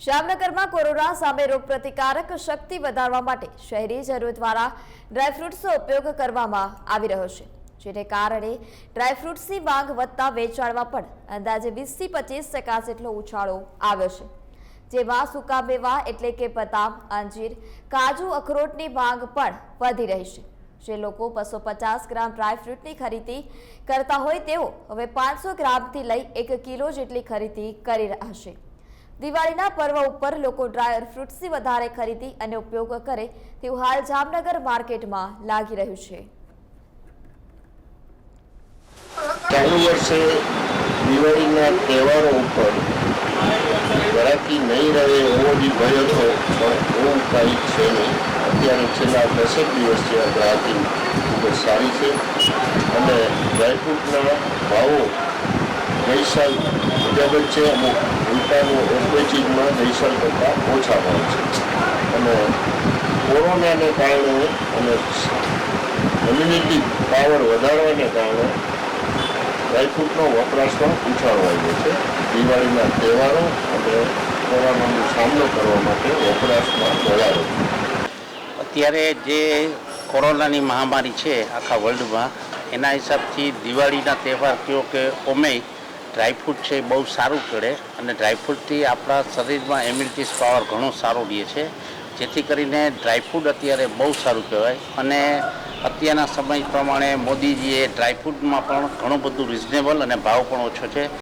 જામનગરમાં કોરોના સામે રોગપ્રતિકારક શક્તિ વધારવા માટે શહેરીજનો દ્વારા ડ્રાયફ્રૂટ્સનો ઉપયોગ કરવામાં આવી રહ્યો છે, જેને કારણે ડ્રાયફ્રૂટ્સની માંગ વધતા વેચાણમાં પણ અંદાજે વીસથી પચીસ ટકા જેટલો ઉછાળો આવ્યો છે. જેમાં સૂકા મેવા એટલે કે બદામ, અંજીર, કાજુ, અખરોટની માંગ પણ વધી રહી છે. જે લોકો બસો પચાસ ગ્રામ ડ્રાયફ્રૂટની ખરીદી કરતા હોય તેઓ હવે પાંચસો ગ્રામથી લઈ એક કિલો જેટલી ખરીદી કરી રહ્યા છે. દિવાળીના પર્વ ઉપર લોકો ડ્રાયર ફ્રૂટ્સની વધારે ખરીદી અને ઉપયોગ કરે તેવું હાલ જામનગર માર્કેટમાં લાગી રહ્યું છે. ચાલુ વર્ષે દિવાળીના તહેવારો ઉપર ગરાકી નહીં રહે એવો બી ભયો હતો પણ એવું કાંઈ છે નહીં. અત્યારે છેલ્લા દસેક દિવસથી આ ગ્રાહકી ખૂબ જ સારી છે. અને ડ્રાયફ્રૂટના ભાવો ગઈ અવેલેબલ છે અમુક ઉલટાનું બે ચીજમાં ગઈ કરતાં ઓછા ભાવ છે. અને કોરોનાને કારણે અને ઇમ્યુનિટી પાવર વધારવાને કારણે ડ્રાયફ્રૂટનો વપરાશમાં ઉછાળો આવ્યો છે. દિવાળીના તહેવારો અને કોરોનાનો સામનો કરવા માટે વપરાશમાં વધારો અત્યારે જે કોરોનાની મહામારી છે આખા વર્લ્ડમાં એના હિસાબથી દિવાળીના તહેવાર કયો કે ઓમે ડ્રાયફ્રૂટ છે એ બહુ સારું ચડે અને ડ્રાયફ્રૂટથી આપણા શરીરમાં ઇમ્યુનિટી પાવર ઘણો સારો રહે છે. જેથી કરીને ડ્રાયફ્રૂટ અત્યારે બહુ સારું કહેવાય અને અત્યારના સમય પ્રમાણે મોદીજીએ ડ્રાયફ્રૂટમાં પણ ઘણું બધું રિઝનેબલ અને ભાવ પણ ઓછો છે.